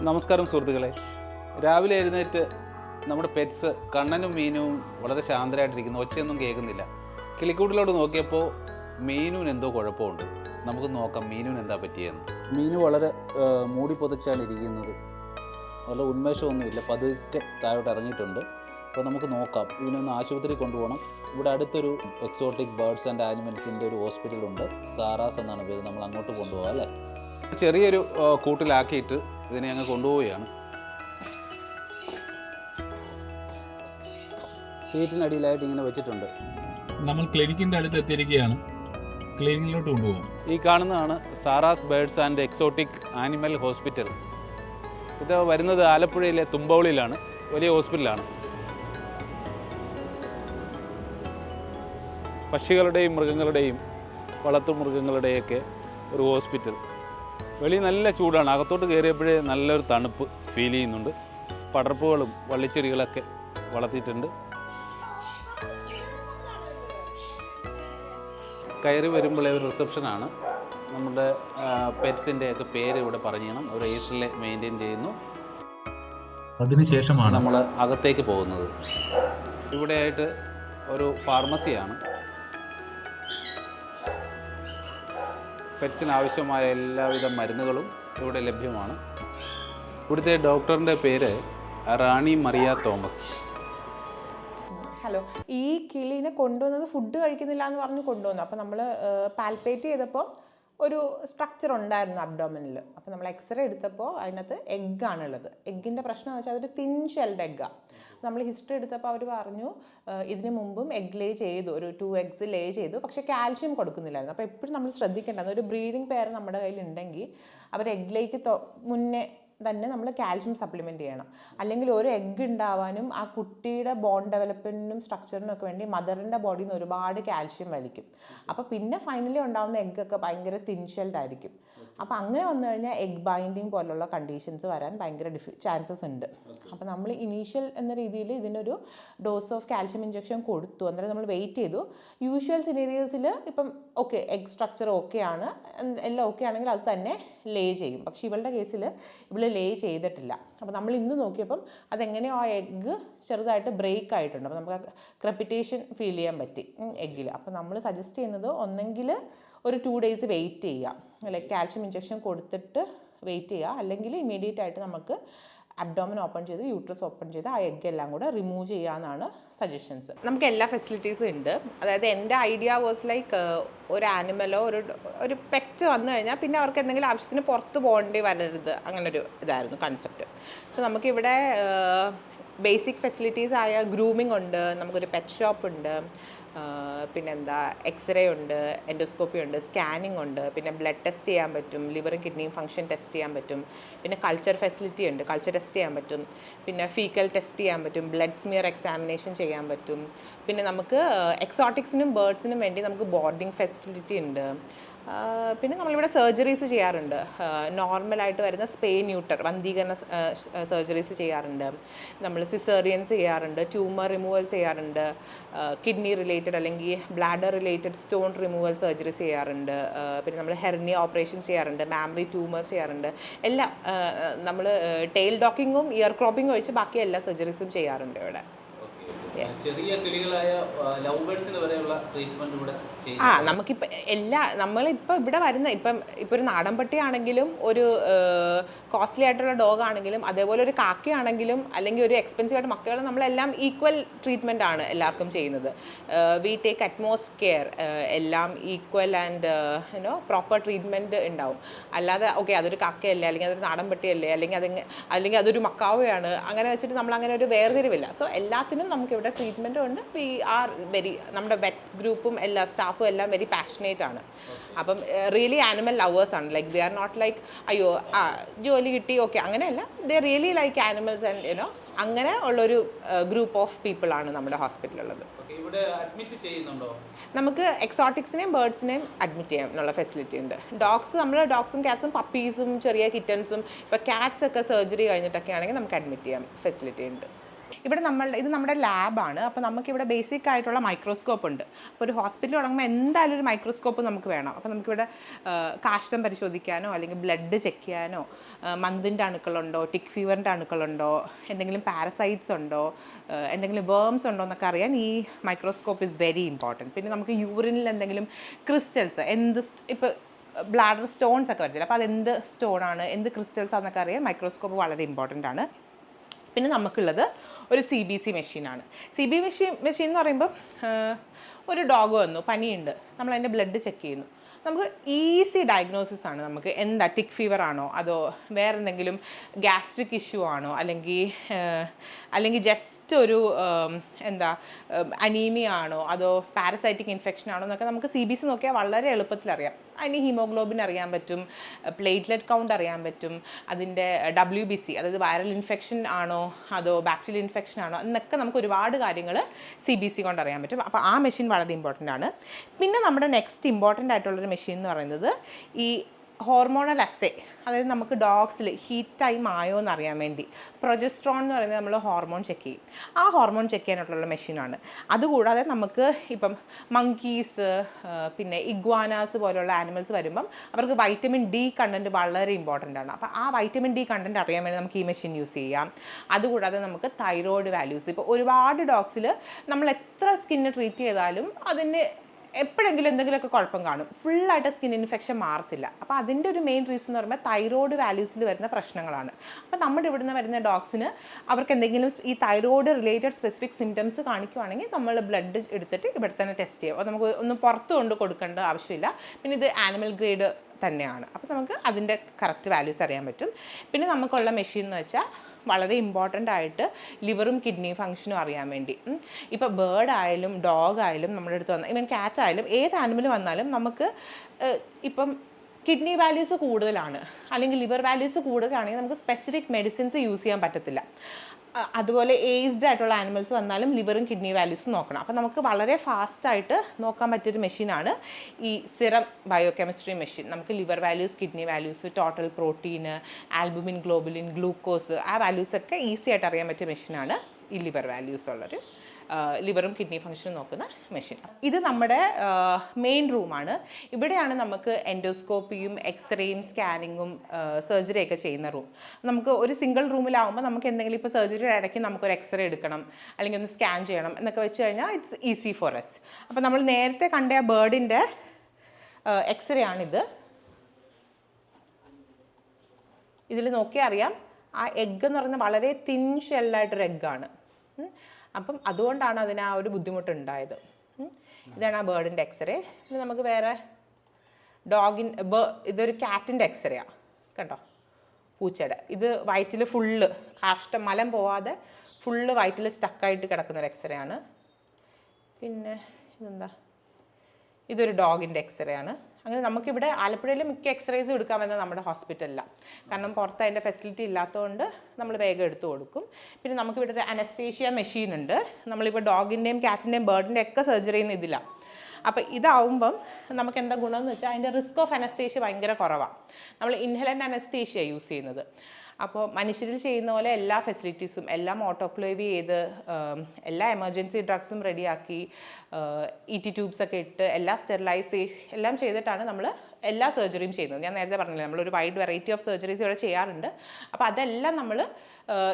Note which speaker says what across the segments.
Speaker 1: നമസ്കാരം സുഹൃത്തുക്കളെ. രാവിലെ എഴുന്നേറ്റ് നമ്മുടെ പെറ്റ്സ് കണ്ണനും മീനുവും വളരെ ശാന്തരായിട്ടിരിക്കുന്നു. ഒച്ചയൊന്നും കേൾക്കുന്നില്ല. കിളിക്കൂട്ടിലോട്ട് നോക്കിയപ്പോൾ മീനുവിന് എന്തോ കുഴപ്പമുണ്ട്. നമുക്ക് നോക്കാം മീനുവിന് എന്താ പറ്റിയെന്ന്. മീനു വളരെ മൂടി പൊതിച്ചാണ് ഇരിക്കുന്നത്. വളരെ ഉന്മേഷമൊന്നുമില്ല. പതുക്കെ താഴോട്ട് ഇറങ്ങിയിട്ടുണ്ട്. അപ്പോൾ നമുക്ക് നോക്കാം. ഇവനൊന്ന് ആശുപത്രി കൊണ്ടുപോകണം. ഇവിടെ അടുത്തൊരു എക്സോട്ടിക് ബേർഡ്സ് ആൻഡ് ആനിമൽസിന്റെ ഒരു ഹോസ്പിറ്റലുണ്ട് സാറാസ് എന്നാണ് പേര്. നമ്മൾ അങ്ങോട്ട് കൊണ്ടുപോകാം അല്ലേ? ചെറിയൊരു കൂട്ടിലാക്കിയിട്ട് ഇതിനെ അങ്ങ് കൊണ്ടുപോവുകയാണ്. സീറ്റിനടിയിലായിട്ട് ഇങ്ങനെ വെച്ചിട്ടുണ്ട്.
Speaker 2: നമ്മൾ ക്ലിനിക്കിന്റെ അടുത്ത് എത്തിയിരിക്കുകയാണ്. ക്ലിനിക്കിലോട്ട് കൊണ്ടുപോകും.
Speaker 1: ഈ കാണുന്നതാണ് Sara's birds and exotic animal hospital. ഇത് വരുന്നത് ആലപ്പുഴയിലെ തുമ്പൗളിയിലാണ് വലിയ ഹോസ്പിറ്റലാണ്. പക്ഷികളുടെയും മൃഗങ്ങളുടെയും വളർത്തു മൃഗങ്ങളുടെയൊക്കെ ഒരു ഹോസ്പിറ്റൽ. വെളി നല്ല ചൂടാണ്. അകത്തോട്ട് കയറിയപ്പോഴേ നല്ലൊരു തണുപ്പ് ഫീൽ ചെയ്യുന്നുണ്ട്. പടർപ്പുകളും വള്ളിച്ചെടികളൊക്കെ വളർത്തിയിട്ടുണ്ട്. കയറി വരുമ്പോഴേ ഒരു റിസപ്ഷനാണ് നമ്മുടെ പെറ്റ്സിന്റെ ഒക്കെ പേര് ഇവിടെ പറഞ്ഞണം ഒരു ഏഷ്യനിലെ മെയിന്റെയിൻ ചെയ്യുന്നു.
Speaker 2: അതിനുശേഷമാണ്
Speaker 1: നമ്മൾ അകത്തേക്ക് പോകുന്നത്. ഇവിടെയായിട്ട് ഒരു ഫാർമസിയാണ് പെറ്റ്സിന് ആവശ്യമായ എല്ലാവിധ മരുന്നുകളും ഇവിടെ ലഭ്യമാണ്. ഇവിടുത്തെ ഡോക്ടറിന്റെ പേര് റാണി മറിയ തോമസ്.
Speaker 3: ഹലോ ഈ കിളിനെ കൊണ്ടുവന്നത് ഫുഡ് കഴിക്കുന്നില്ല എന്ന് പറഞ്ഞ് കൊണ്ടുവന്നു. അപ്പോൾ നമ്മൾ പാൽപ്പേറ്റ് ചെയ്തപ്പോൾ ഒരു സ്ട്രക്ചർ ഉണ്ടായിരുന്നു അബ്ഡോമിനിൽ അപ്പോൾ നമ്മൾ എക്സ്റേ എടുത്തപ്പോൾ അതിനകത്ത് എഗ്ഗാണുള്ളത് എഗ്ഗിന്റെ പ്രശ്നം എന്ന് വെച്ചാൽ അതൊരു തിൻ ഷെൽഡ് എഗ്ഗാണ് നമ്മൾ ഹിസ്റ്ററി എടുത്തപ്പോൾ അവർ പറഞ്ഞു ഇതിന് മുമ്പും എഗ് ലേ ചെയ്തു. ഒരു ടു എഗ്സ് ലേ ചെയ്തു. പക്ഷേ കാൽഷ്യം കൊടുക്കുന്നില്ലായിരുന്നു. അപ്പോൾ എപ്പോഴും നമ്മൾ ശ്രദ്ധിക്കേണ്ടത് ഒരു ബ്രീഡിംഗ് പെയർ നമ്മുടെ കയ്യിൽ ഉണ്ടെങ്കിൽ അവർ എഗ്ഗിലേക്ക് മുന്നേ തന്നെ നമ്മൾ കാൽഷ്യം സപ്ലിമെന്റ് ചെയ്യണം. അല്ലെങ്കിൽ ഒരു എഗ്ഗ് ഉണ്ടാവാനും ആ കുട്ടിയുടെ ബോൺ ഡെവലപ്മെന്റിനും സ്ട്രക്ചറിനും ഒക്കെ വേണ്ടി മദറിന്റെ ബോഡിയിൽ നിന്ന് ഒരുപാട് കാൽഷ്യം വലിക്കും. അപ്പോൾ പിന്നെ ഫൈനലി ഉണ്ടാവുന്ന എഗ്ഗൊക്കെ ഭയങ്കര തിൻഷെൽഡ് ആയിരിക്കും. അപ്പോൾ അങ്ങനെ വന്നു കഴിഞ്ഞാൽ എഗ് ബൈൻഡിങ് പോലുള്ള കണ്ടീഷൻസ് വരാൻ ഭയങ്കര ഡിഫി ചാൻസസ് ഉണ്ട്. അപ്പോൾ നമ്മൾ ഇനീഷ്യൽ എന്ന രീതിയിൽ ഇതിനൊരു ഡോസ് ഓഫ് കാൽഷ്യം ഇഞ്ചക്ഷൻ കൊടുത്തു. അന്നേരം നമ്മൾ വെയിറ്റ് ചെയ്തു. യൂഷ്വൽ സിനേരിയോസിൽ ഇപ്പം ഓക്കെ എഗ് സ്ട്രക്ചർ ഓക്കെ ആണ്. എല്ലാം ഓക്കെ ആണെങ്കിൽ അത് തന്നെ ലേ ചെയ്യും. പക്ഷേ ഇവളുടെ കേസിൽ ഇവൾ ലേ ചെയ്തിട്ടില്ല. അപ്പോൾ നമ്മൾ ഇന്ന് നോക്കിയപ്പം അതെങ്ങനെയോ ആ എഗ്ഗ് ചെറുതായിട്ട് ബ്രേക്ക് ആയിട്ടുണ്ട്. അപ്പോൾ നമുക്ക് ക്രെപ്പിറ്റേഷൻ ഫീൽ ചെയ്യാൻ പറ്റി എഗ്ഗിൽ അപ്പോൾ നമ്മൾ സജസ്റ്റ് ചെയ്യുന്നത് ഒന്നെങ്കിൽ ഒരു ടു ഡേയ്സ് വെയിറ്റ് ചെയ്യുക. ലൈക്ക് കാൽഷ്യം ഇഞ്ചക്ഷൻ കൊടുത്തിട്ട് വെയിറ്റ് ചെയ്യുക. അല്ലെങ്കിൽ ഇമീഡിയറ്റ് ആയിട്ട് നമുക്ക് അബ്ഡോമൻ ഓപ്പൺ ചെയ്ത് യൂട്രസ് ഓപ്പൺ ചെയ്ത് ആ എഗ് എല്ലാം കൂടെ റിമൂവ് ചെയ്യാമെന്നാണ് സജഷൻസ് നമുക്ക് എല്ലാ ഫെസിലിറ്റീസും ഉണ്ട്. അതായത് എന്റെ ഐഡിയ വാസ് ലൈക്ക് ഒരു ആനിമലോ ഒരു ഒരു പെറ്റ് വന്നു കഴിഞ്ഞാൽ പിന്നെ അവർക്ക് എന്തെങ്കിലും ആവശ്യത്തിന് പുറത്ത് പോകേണ്ടി വരരുത്. അങ്ങനെ ഒരു ഇതായിരുന്നു കൺസെപ്റ്റ് സോ നമുക്കിവിടെ ബേസിക് ഫെസിലിറ്റീസ് ആയ ഗ്രൂമിംഗ് ഉണ്ട്. നമുക്കൊരു പെറ്റ് ഷോപ്പ് ഉണ്ട്. പിന്നെന്താ എക്സ്റേ ഉണ്ട് എൻഡോസ്കോപ്പി ഉണ്ട് സ്കാനിങ് ഉണ്ട് പിന്നെ ബ്ലഡ് ടെസ്റ്റ് ചെയ്യാൻ പറ്റും ലിവറും കിഡ്നിയും ഫംഗ്ഷൻ ടെസ്റ്റ് ചെയ്യാൻ പറ്റും പിന്നെ കൾച്ചർ ഫെസിലിറ്റി ഉണ്ട് കൾച്ചർ ടെസ്റ്റ് ചെയ്യാൻ പറ്റും പിന്നെ ഫീക്കൽ ടെസ്റ്റ് ചെയ്യാൻ പറ്റും ബ്ലഡ് സ്മിയർ എക്സാമിനേഷൻ ചെയ്യാൻ പറ്റും പിന്നെ നമുക്ക് എക്സോട്ടിക്സിനും ബേർഡ്സിനും വേണ്ടി നമുക്ക് ബോർഡിംഗ് ഫെസിലിറ്റി ഉണ്ട്. പിന്നെ നമ്മളിവിടെ സർജറീസ് ചെയ്യാറുണ്ട്. നോർമലായിട്ട് വരുന്ന സ്പേ ന്യൂട്ടർ വന്ധീകരണ സർജറീസ് ചെയ്യാറുണ്ട്. നമ്മൾ സിസേറിയൻസ് ചെയ്യാറുണ്ട് ട്യൂമർ റിമൂവൽ ചെയ്യാറുണ്ട്. കിഡ്നി റിലേറ്റഡ് അല്ലെങ്കിൽ bladder related stone removal surgeries ചെയ്യാറുണ്ട്. പിന്നെ നമ്മൾ ഹെർണിയ ഓപ്പറേഷൻ ചെയ്യാറുണ്ട് മാമറി ട്യൂമേഴ്സ് ചെയ്യാറുണ്ട്. എല്ലാം നമ്മൾ ടെയിൽ ഡോക്കിങ്ങും ഇയർ ക്രോപ്പിംഗും ഒഴിച്ച് ബാക്കി എല്ലാ സർജറീസും ചെയ്യാറുണ്ട് ഇവിടെ.
Speaker 1: ചെറിയ കിളികളായ ലവ് ബേർഡ്സിന് വരെയുള്ള ട്രീറ്റ്മെന്റ് ഇവിടെ
Speaker 3: ആ നമുക്കിപ്പോൾ എല്ലാ നമ്മളിപ്പോൾ ഇവിടെ വരുന്ന ഇപ്പം ഇപ്പോൾ ഒരു നാടൻ പട്ടിയാണെങ്കിലും ഒരു കോസ്റ്റ്ലി ആയിട്ടുള്ള ഡോഗ് ആണെങ്കിലും അതേപോലെ ഒരു കാക്കയാണെങ്കിലും അല്ലെങ്കിൽ ഒരു എക്സ്പെൻസീവ് ആയിട്ട് മക്കൾ നമ്മളെല്ലാം ഈക്വൽ ട്രീറ്റ്മെന്റ് ആണ് എല്ലാവർക്കും ചെയ്യുന്നത്. വി ടേക്ക് അറ്റ്മോസ്റ്റ് കെയർ എല്ലാം equal and you know proper treatment ഉണ്ടാവും. അല്ലാതെ ഓക്കെ അതൊരു കാക്കയല്ലേ അല്ലെങ്കിൽ അതൊരു നാടൻ പട്ടിയല്ലേ അല്ലെങ്കിൽ അത് അല്ലെങ്കിൽ അതൊരു മക്കാവയാണ് അങ്ങനെ വെച്ചിട്ട് നമ്മൾ അങ്ങനെ ഒരു വേർതിരിവില്ല. സോ എല്ലാത്തിനും നമുക്ക് ഇവിടെ ട്രീറ്റ്മെന്റ് ഉണ്ട്. വി ആർ വെരി നമ്മുടെ വെറ്റ് ഗ്രൂപ്പും എല്ലാ സ്റ്റാഫും എല്ലാം വെരി പാഷനേറ്റ് ആണ്. അപ്പം റിയലി ആനിമൽ ലവേഴ്സ് ആണ്. Like they are not like അയ്യോ ആ ജോലി കിട്ടി ഓക്കെ അങ്ങനെയല്ല. They really like animals and you know അങ്ങനെ ഉള്ളൊരു ഗ്രൂപ്പ് ഓഫ് പീപ്പിൾ ആണ് നമ്മുടെ ഹോസ്പിറ്റലുള്ളത് നമുക്ക് എക്സോട്ടിക്സിനെയും ബേർഡ്സിനെയും അഡ്മിറ്റ് ചെയ്യാം എന്നുള്ള ഫെസിലിറ്റി ഉണ്ട് ഡോഗ്സ് നമ്മൾ ഡോഗ്സും ക്യാറ്റ്സും പപ്പീസും ചെറിയ കിറ്റൻസും ഇപ്പോൾ ക്യാറ്റ്സ് ഒക്കെ സർജറി കഴിഞ്ഞിട്ടൊക്കെ ആണെങ്കിൽ നമുക്ക് അഡ്മിറ്റ് ചെയ്യാം ഫെസിലിറ്റി ഉണ്ട്. ഇവിടെ നമ്മൾ ഇത് നമ്മുടെ ലാബാണ് അപ്പോൾ നമുക്കിവിടെ ബേസിക് ആയിട്ടുള്ള മൈക്രോസ്കോപ്പ് ഉണ്ട്. അപ്പോൾ ഒരു ഹോസ്പിറ്റൽ തുടങ്ങുമ്പോൾ എന്തായാലും ഒരു മൈക്രോസ്കോപ്പ് നമുക്ക് വേണം. അപ്പോൾ നമുക്കിവിടെ കാഷ്ടം പരിശോധിക്കാനോ അല്ലെങ്കിൽ ബ്ലഡ് ചെക്ക് ചെയ്യാനോ മന്തിന്റെ അണുക്കളുണ്ടോ ടിക് ഫീവറിന്റെ അണുക്കളുണ്ടോ എന്തെങ്കിലും പാരസൈറ്റ്സ് ഉണ്ടോ എന്തെങ്കിലും വേംസ് ഉണ്ടോ എന്നൊക്കെ അറിയാൻ ഈ മൈക്രോസ്കോപ്പ് ഇസ് വെരി ഇമ്പോർട്ടന്റ് പിന്നെ നമുക്ക് യൂറിനിൽ എന്തെങ്കിലും ക്രിസ്റ്റൽസ് എന്ത് ഇപ്പോൾ ബ്ലാഡർ സ്റ്റോൺസ് ഒക്കെ വരത്തില്ല? അപ്പോൾ അതെന്ത് സ്റ്റോൺ ആണ് എന്ത് ക്രിസ്റ്റൽസ് ആണെന്നൊക്കെ അറിയാൻ മൈക്രോസ്കോപ്പ് വളരെ ഇമ്പോർട്ടന്റ് ആണ്. പിന്നെ നമുക്കുള്ളത് ഒരു സി ബി സി മെഷീനാണ് സി ബി മെഷീൻ മെഷീൻ എന്ന് പറയുമ്പോൾ ഒരു ഡോഗ് വന്നു പനിയുണ്ട്. നമ്മൾ അതിന്റെ ബ്ലഡ് ചെക്ക് ചെയ്യുന്നു. നമുക്ക് ഈസി ഡയഗ്നോസിസ് ആണ്. നമുക്ക് എന്താ ടിക് ഫീവർ ആണോ? അതോ വേറെ എന്തെങ്കിലും ഗ്യാസ്ട്രിക് ഇഷ്യൂ ആണോ? അല്ലെങ്കിൽ അല്ലെങ്കിൽ ജസ്റ്റ് ഒരു എന്താ അനീമിയ ആണോ? അതോ പാരസൈറ്റിക് ഇൻഫെക്ഷൻ ആണോ? എന്നൊക്കെ നമുക്ക് സി ബി സി നോക്കിയാൽ വളരെ എളുപ്പത്തിൽ അറിയാം. അതിന് ഹീമോഗ്ലോബിൻ അറിയാൻ പറ്റും പ്ലേറ്റ്ലെറ്റ് കൗണ്ട് അറിയാൻ പറ്റും അതിന്റെ ഡബ്ല്യു ബി സി അതായത് വൈറൽ ഇൻഫെക്ഷൻ ആണോ? അതോ ബാക്ടീരിയൽ ഇൻഫെക്ഷൻ ആണോ? എന്നൊക്കെ നമുക്ക് ഒരുപാട് കാര്യങ്ങൾ സി ബി സി കൊണ്ട് അറിയാൻ പറ്റും. അപ്പോൾ ആ മെഷീൻ വളരെ ഇമ്പോർട്ടന്റ് ആണ്. പിന്നെ നമ്മുടെ നെക്സ്റ്റ് ഇമ്പോർട്ടന്റ് ആയിട്ടുള്ളൊരു മെഷീൻ എന്ന് പറയുന്നത് ഈ ഹോർമോണൽ അസേ അതായത് നമുക്ക് ഡോഗ്സിൽ ഹീറ്റ് ടൈം ആയോ എന്ന് അറിയാൻ വേണ്ടി പ്രൊജസ്ട്രോൺ എന്ന് പറയുന്നത് നമ്മൾ ഹോർമോൺ ചെക്ക് ചെയ്യും. ആ ഹോർമോൺ ചെക്ക് ചെയ്യാനായിട്ടുള്ള മെഷീനാണ് അതുകൂടാതെ നമുക്ക് ഇപ്പം മങ്കീസ് പിന്നെ ഇഗ്വാനാസ് പോലെയുള്ള ആനിമൽസ് വരുമ്പം അവർക്ക് വൈറ്റമിൻ ഡി കണ്ടന്റ് വളരെ ഇമ്പോർട്ടന്റ് ആണ്. അപ്പോൾ ആ വൈറ്റമിൻ ഡി കണ്ടന്റ് അറിയാൻ വേണ്ടി നമുക്ക് ഈ മെഷീൻ യൂസ് ചെയ്യാം. അതുകൂടാതെ നമുക്ക് തൈറോയ്ഡ് വാല്യൂസ് ഇപ്പോൾ ഒരുപാട് ഡോഗ്സിൽ നമ്മൾ എത്ര സ്കിന്ന് ട്രീറ്റ് ചെയ്താലും അതിന് എപ്പോഴെങ്കിലും എന്തെങ്കിലുമൊക്കെ കുഴപ്പം കാണും. ഫുള്ളായിട്ട് സ്കിൻ ഇൻഫെക്ഷൻ മാറത്തില്ല. അപ്പോൾ അതിന്റെ ഒരു മെയിൻ റീസൺ എന്ന് പറയുമ്പോൾ തൈറോയ്ഡ് വാല്യൂസിൽ വരുന്ന പ്രശ്നങ്ങളാണ്. അപ്പോൾ നമ്മുടെ ഇവിടെ നിന്ന് വരുന്ന ഡോഗ്സിന് അവർക്ക് എന്തെങ്കിലും ഈ തൈറോയ്ഡ് റിലേറ്റഡ് സ്പെസിഫിക് സിംറ്റംസ് കാണിക്കുവാണെങ്കിൽ നമ്മൾ ബ്ലഡ് എടുത്തിട്ട് ഇവിടെ തന്നെ ടെസ്റ്റ് ചെയ്യും. നമുക്ക് ഒന്ന് പുറത്ത് കൊണ്ട് കൊടുക്കേണ്ട ആവശ്യമില്ല. പിന്നെ ഇത് ആനിമൽ ഗ്രേഡ് തന്നെയാണ്. അപ്പോൾ നമുക്ക് അതിന്റെ കറക്റ്റ് വാല്യൂസ് അറിയാൻ പറ്റും. പിന്നെ നമുക്കുള്ള മെഷീൻ എന്ന് വെച്ചാൽ വളരെ ഇമ്പോർട്ടന്റ് ആയിട്ട് ലിവറും കിഡ്നി ഫങ്ഷനും അറിയാൻ വേണ്ടി. ഇപ്പോൾ ബേർഡ് ആയാലും ഡോഗ് ആയാലും നമ്മുടെ അടുത്ത് വന്ന ഇവൻ കാറ്റ് ആയാലും ഏത് ആനിമൽ വന്നാലും നമുക്ക് ഇപ്പം കിഡ്നി വാല്യൂസ് കൂടുതലാണ്. അല്ലെങ്കിൽ ലിവർ വാല്യൂസ് കൂടുതലാണെങ്കിൽ നമുക്ക് സ്പെസിഫിക് മെഡിസിൻസ് യൂസ് ചെയ്യാൻ പറ്റത്തില്ല. അതുപോലെ ഏജ്ഡ് ആയിട്ടുള്ള ആനിമൽസ് വന്നാലും ലിവറും കിഡ്നി വാല്യൂസും നോക്കണം. അപ്പോൾ നമുക്ക് വളരെ ഫാസ്റ്റായിട്ട് നോക്കാൻ പറ്റിയൊരു മെഷീനാണ് ഈ സിറം ബയോകെമിസ്ട്രി മെഷീൻ നമുക്ക് liver values kidney values total protein albumin globulin glucose ആ വാല്യൂസൊക്കെ ഈസി ആയിട്ട് അറിയാൻ പറ്റിയ മെഷീനാണ് ഈ ലിവർ വാല്യൂസ് ഉള്ളൊരു ലിവറും കിഡ്നി ഫംഗ്ഷനും നോക്കുന്ന മെഷീൻ. ഇത് നമ്മുടെ മെയിൻ റൂമാണ് ഇവിടെയാണ് നമുക്ക് എൻഡോസ്കോപ്പിയും എക്സ്റേയും സ്കാനിങ്ങും സർജറിയൊക്കെ ചെയ്യുന്ന റൂം നമുക്ക് ഒരു സിംഗിൾ റൂമിലാവുമ്പോൾ നമുക്ക് എന്തെങ്കിലും ഇപ്പോൾ സർജറിയുടെ ഇടയ്ക്ക് നമുക്കൊരു എക്സ്റേ എടുക്കണം അല്ലെങ്കിൽ ഒന്ന് സ്കാൻ ചെയ്യണം എന്നൊക്കെ വെച്ച് കഴിഞ്ഞാൽ ഇറ്റ്സ് ഈസി ഫോർ എസ് അപ്പോൾ നമ്മൾ നേരത്തെ കണ്ട ആ ബേർഡിന്റെ എക്സ്റേ ആണിത്. ഇതിൽ നോക്കിയാൽ അറിയാം ആ എഗ്ഗ് എന്ന് പറയുന്നത് വളരെ തിൻ ഷെല്ലായിട്ടൊരു എഗ്ഗാണ് അപ്പം അതുകൊണ്ടാണ് അതിന് ആ ഒരു ബുദ്ധിമുട്ടുണ്ടായത്. ഇതാണ് ആ ബേർഡിന്റെ എക്സ്റേ. പിന്നെ നമുക്ക് വേറെ ഡോഗിൻ ഇതൊരു കാറ്റിന്റെ എക്സ്റേയാണ് കണ്ടോ? പൂച്ചയുടെ. ഇത് വയറ്റിൽ ഫുള്ള് കാഷ്ടം മലം പോവാതെ ഫുള്ള് വയറ്റിൽ സ്റ്റക്കായിട്ട് കിടക്കുന്നൊരു എക്സ്റേ ആണ് പിന്നെ ഇതെന്താ? ഇതൊരു ഡോഗിന്റെ എക്സ്റേ ആണ് അങ്ങനെ നമുക്കിവിടെ ആലപ്പുഴയിൽ മിക്ക എക്സ്റേസ് എടുക്കാൻ പറ്റുന്നത് നമ്മുടെ ഹോസ്പിറ്റലില്ല കാരണം പുറത്ത് അതിന്റെ ഫെസിലിറ്റി ഇല്ലാത്തതുകൊണ്ട് നമ്മൾ വേഗം എടുത്തു കൊടുക്കും. പിന്നെ നമുക്കിവിടെ ഒരു അനസ്തേഷ്യ മെഷീൻ ഉണ്ട്. നമ്മളിപ്പോൾ ഡോഗിന്റെയും കാറ്റിന്റെയും ബേർഡിന്റെ ഒക്കെ സർജറി ചെയ്യുന്ന ഇതിലാണ് അപ്പോൾ ഇതാവുമ്പം നമുക്ക് എന്താ ഗുണമെന്ന് വെച്ചാൽ അതിന്റെ റിസ്ക് ഓഫ് അനസ്തേഷ്യ ഭയങ്കര കുറവാണ് നമ്മൾ ഇൻഹലന്റ് അനസ്തേഷ്യ യൂസ് ചെയ്യുന്നത്. അപ്പോൾ മനുഷ്യരിൽ ചെയ്യുന്ന പോലെ എല്ലാ ഫെസിലിറ്റീസും എല്ലാം ഓട്ടോക്ലേവ് ചെയ്ത് എല്ലാ എമർജൻസി ഡ്രഗ്സും റെഡിയാക്കി ഇ ടി ട്യൂബ്സൊക്കെ ഇട്ട് എല്ലാം സ്റ്റെറിലൈസ് എല്ലാം ചെയ്തിട്ടാണ് നമ്മൾ എല്ലാ സർജറിയും ചെയ്യുന്നത്. ഞാൻ നേരത്തെ പറഞ്ഞില്ല നമ്മളൊരു വൈഡ് വെറൈറ്റി ഓഫ് സർജറീസ് ഇവിടെ ചെയ്യാറുണ്ട്. അപ്പോൾ അതെല്ലാം നമ്മൾ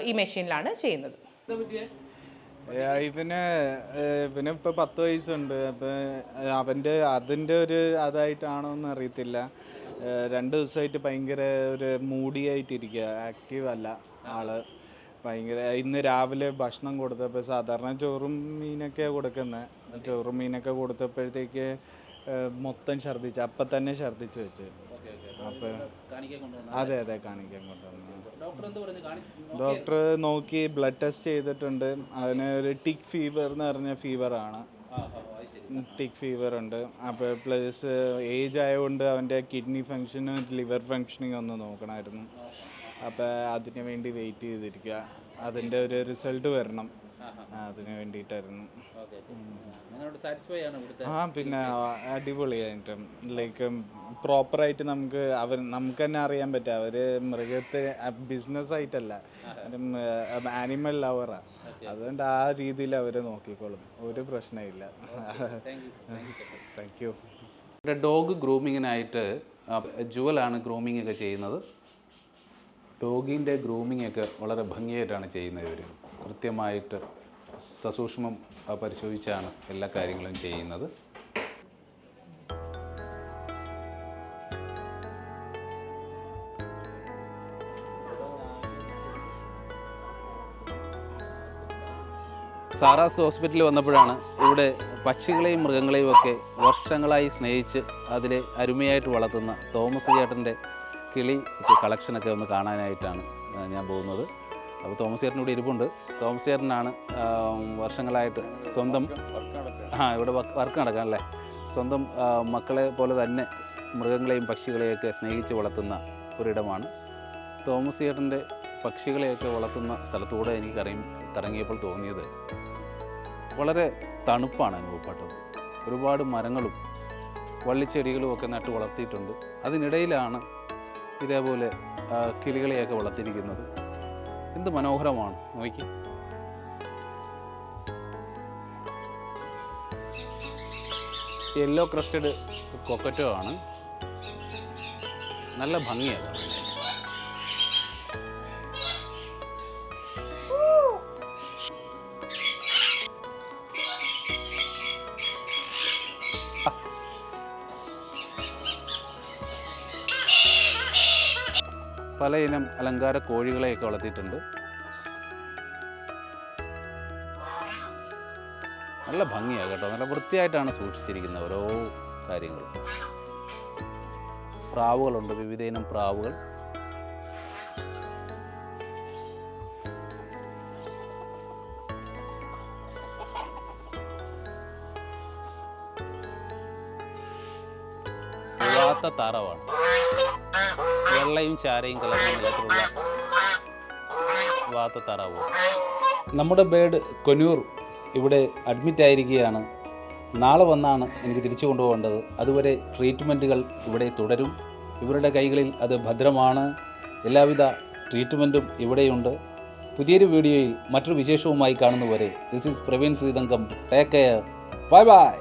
Speaker 3: ഈ മെഷീനിലാണ് ചെയ്യുന്നത്.
Speaker 4: പിന്നെ ഇവന് ഇപ്പൊ പത്ത് വയസ്സുണ്ട്. അപ്പം അവന്റെ അതിന്റെ ഒരു അതായിട്ടാണോ എന്ന് അറിയത്തില്ല. രണ്ട് ദിവസമായിട്ട് ഭയങ്കര ഒരു മൂടിയായിട്ടിരിക്കുക. ആക്റ്റീവ് അല്ല ആൾ. ഭയങ്കര ഇന്ന് രാവിലെ ഭക്ഷണം കൊടുത്തപ്പോൾ സാധാരണ ചോറും മീനൊക്കെ കൊടുക്കുന്നത് ചോറും മീനൊക്കെ കൊടുത്തപ്പോഴത്തേക്ക് മൊത്തം ഛർദ്ദിച്ച് അപ്പം തന്നെ ഛർദ്ദിച്ച് വെച്ച്. അപ്പോൾ
Speaker 1: കൊണ്ടുവന്നു?
Speaker 4: അതെ അതെ കാണിക്കാൻ കൊണ്ടുവന്നു.
Speaker 1: ഡോക്ടർ
Speaker 4: നോക്കി ബ്ലഡ് ടെസ്റ്റ് ചെയ്തിട്ടുണ്ട്. അതിന് ഒരു ടിക് ഫീവർ എന്ന് പറഞ്ഞ ഫീവറാണ്. ടിക് ഫീവർ ഉണ്ട്. അപ്പോൾ പ്ലസ് ഏജ് ആയതുകൊണ്ട് അവന്റെ കിഡ്നി ഫങ്ഷനും ലിവർ ഫങ്ഷനിങ് ഒന്ന് നോക്കണമായിരുന്നു. അപ്പോൾ അതിന് വേണ്ടി വെയിറ്റ് ചെയ്തിരിക്കുക. അതിന്റെ ഒരു റിസൾട്ട് വരണം. അതിന് വേണ്ടിയിട്ടായിരുന്നു. ആ പിന്നെ അടിപൊളിയായിട്ട് ലൈക്ക് പ്രോപ്പറായിട്ട് നമുക്ക് അവർ നമുക്ക് തന്നെ അറിയാൻ പറ്റും. അവർ മൃഗത്തെ ബിസിനസ് ആയിട്ടല്ല. ആനിമൽ ലവറാ അതുകൊണ്ട് ആ രീതിയിൽ അവർ നോക്കിക്കോളും. ഒരു പ്രശ്നമില്ല. താങ്ക് യു
Speaker 1: ഡോഗ് ഗ്രൂമിങ്ങിനായിട്ട് ജുവലാണ് ഗ്രൂമിംഗ് ഒക്കെ ചെയ്യുന്നത്. ഡോഗിന്റെ ഗ്രൂമിംഗ് ഒക്കെ വളരെ ഭംഗിയായിട്ടാണ് ചെയ്യുന്നത് ഇവർ കൃത്യമായിട്ട് സസൂക്ഷ്മം പരിശോധിച്ചാണ് എല്ലാ കാര്യങ്ങളും ചെയ്യുന്നത്. സാറാസ് ഹോസ്പിറ്റലിൽ വന്നപ്പോഴാണ് ഇവിടെ പക്ഷികളെയും മൃഗങ്ങളെയും ഒക്കെ വർഷങ്ങളായി സ്നേഹിച്ച് അതിലെ അരുമയായിട്ട് വളർത്തുന്ന തോമസ് ചേട്ടന്റെ കിളി കളക്ഷനൊക്കെ ഒന്ന് കാണാനായിട്ടാണ് ഞാൻ പോകുന്നത്. അപ്പോൾ തോമസ് ചേട്ടൻ ഇവിടെ ഇരിപ്പുണ്ട്. തോമസ് ചേട്ടനാണ് വർഷങ്ങളായിട്ട് സ്വന്തം ആ ഇവിടെ വർക്ക് നടക്കാം അല്ലേ? സ്വന്തം മക്കളെ പോലെ തന്നെ മൃഗങ്ങളെയും പക്ഷികളെയൊക്കെ സ്നേഹിച്ച് വളർത്തുന്ന ഒരിടമാണ്. തോമസ് ചേട്ടന്റെ പക്ഷികളെയൊക്കെ വളർത്തുന്ന സ്ഥലത്തൂടെ എനിക്ക് കറങ്ങി കറങ്ങിയപ്പോൾ തോന്നിയത് വളരെ തണുപ്പാണ് അനുഭവപ്പെട്ടത്. ഒരുപാട് മരങ്ങളും വള്ളിച്ചെടികളും ഒക്കെ നട്ട് വളർത്തിയിട്ടുണ്ട്. അതിനിടയിലാണ് ഇതേപോലെ കിളികളെയൊക്കെ വളർത്തിയിരിക്കുന്നത്. എന്ത് മനോഹരമാണ്. നോക്കി. യെല്ലോ ക്രസ്റ്റഡ് കൊക്കറ്റോ ആണ്. നല്ല ഭംഗിയാണ് പല ഇനം അലങ്കാര കോഴികളെയൊക്കെ വളർത്തിയിട്ടുണ്ട്. നല്ല ഭംഗിയാണ് കേട്ടോ. നല്ല വൃത്തിയായിട്ടാണ് സൂക്ഷിച്ചിരിക്കുന്നത് ഓരോ കാര്യങ്ങളും പ്രാവുകളുണ്ട്. വിവിധ ഇനം പ്രാവുകൾ. താറാവാണ് വെള്ളയും ചാരയും കലർന്ന നിലത്തിലുള്ള വാത്ത താറാവ്? നമ്മുടെ ബേഡ് കൊനൂർ ഇവിടെ അഡ്മിറ്റ് ആയിരിക്കുകയാണ്. നാളെ വന്നാണ് എനിക്ക് തിരിച്ചു കൊണ്ടുപോകേണ്ടത്. അതുവരെ ട്രീറ്റ്മെന്റുകൾ ഇവിടെ തുടരും. ഇവരുടെ കൈകളിൽ അത് ഭദ്രമാണ്. എല്ലാവിധ ട്രീറ്റ്മെന്റും ഇവിടെയുണ്ട്. പുതിയൊരു വീഡിയോയിൽ മറ്റൊരു വിശേഷവുമായി കാണുന്നവരെ this is Praveen Sreethankam. Take care bye bye